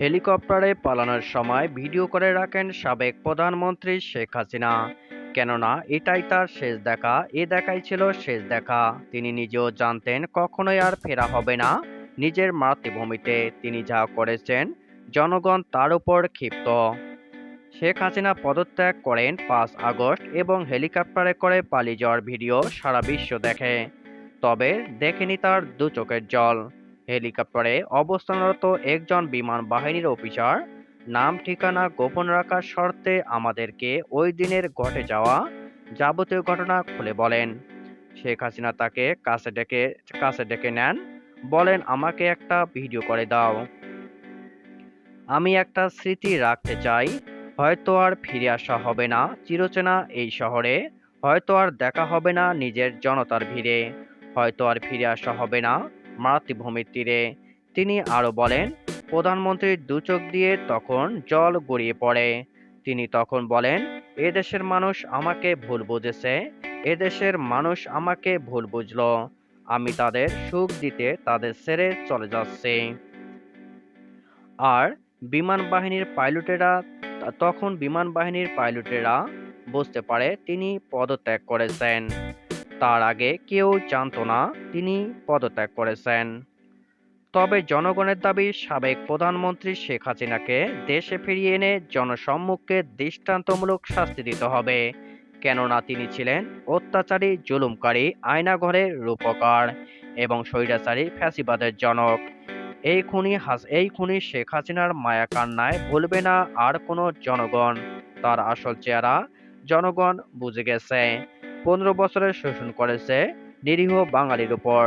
হেলিকপ্টারে পালানোর সময় ভিডিও করে রাখেন সাবেক প্রধানমন্ত্রী শেখ হাসিনা। কেননা, এটাই তার শেষ দেখা, এ দেখাই ছিল শেষ দেখা। তিনি নিজেও জানতেন কখনোই আর ফেরা হবে না নিজের মাতৃভূমিতে। তিনি যা করেছেন, জনগণ তার উপর ক্ষিপ্ত। শেখ হাসিনা পদত্যাগ করেন পাঁচ আগস্ট এবং হেলিকপ্টারে করে পালিয়ে যাওয়ার ভিডিও সারা বিশ্ব দেখে। তবে দেখেনি তার দু চোখের জল। হেলিকপ্টারে অবস্থানরত একজন বিমান বাহিনীর অফিসার। নাম, ঠিকানা, গোপন রাখার শর্তে আমাদেরকে ওই দিনের ঘটে যাওয়া যাবতীয় ঘটনা খুলে বলেন। শেখ হাসিনা তাকে কাছে ডেকে কাছে ডেকে নেন, বলেন, আমাকে একটা ভিডিও করে দাও। আমি একটা স্মৃতি রাখতে চাই। হয়তো আর ফিরে আসা হবে না চিরচেনা এই শহরে। হয়তো আর দেখা হবে না নিজের জনতার ভিড়ে। হয়তো আর ফিরে আসা হবে না মাতৃভূমির তীরে। তিনি আরও বলেন প্রধানমন্ত্রীর দু চোখ দিয়ে তখন জল গড়িয়ে পড়ে। তিনি তখন বলেন, এদেশের মানুষ আমাকে ভুল বুঝেছে। এদেশের মানুষ আমাকে ভুল বুঝলো। আমি তাদের সুখ দিতে তাদের ছেড়ে চলে যাচ্ছি। আর বিমান বাহিনীর পাইলটেরা, তখন বিমান বাহিনীর পাইলটেরা বুঝতে পারে তিনি পদত্যাগ করেছেন। তার আগে কেউ জানতো না তিনি পদত্যাগ করেছেন। তবে জনগণের দাবি, সাবেক প্রধানমন্ত্রী শেখ হাসিনাকে দেশে ফিরিয়ে এনে জনসম্মুখে দৃষ্টান্তমূলক শাস্তি দিতে হবে। কেননা তিনি ছিলেন অত্যাচারী, জুলুমকারী আয়নাঘরের রূপকার এবং স্বৈরাচারী ফ্যাসিবাদের জনক। এই খুনি হাস, এই খুনি শেখ হাসিনার মায়া কান্নায় ভুলবে না আর কোনো জনগণ। তার আসল চেহারা জনগণ বুঝে গেছে। পনেরো বছরের শোষণ করেছে নিরীহ বাঙালির উপর।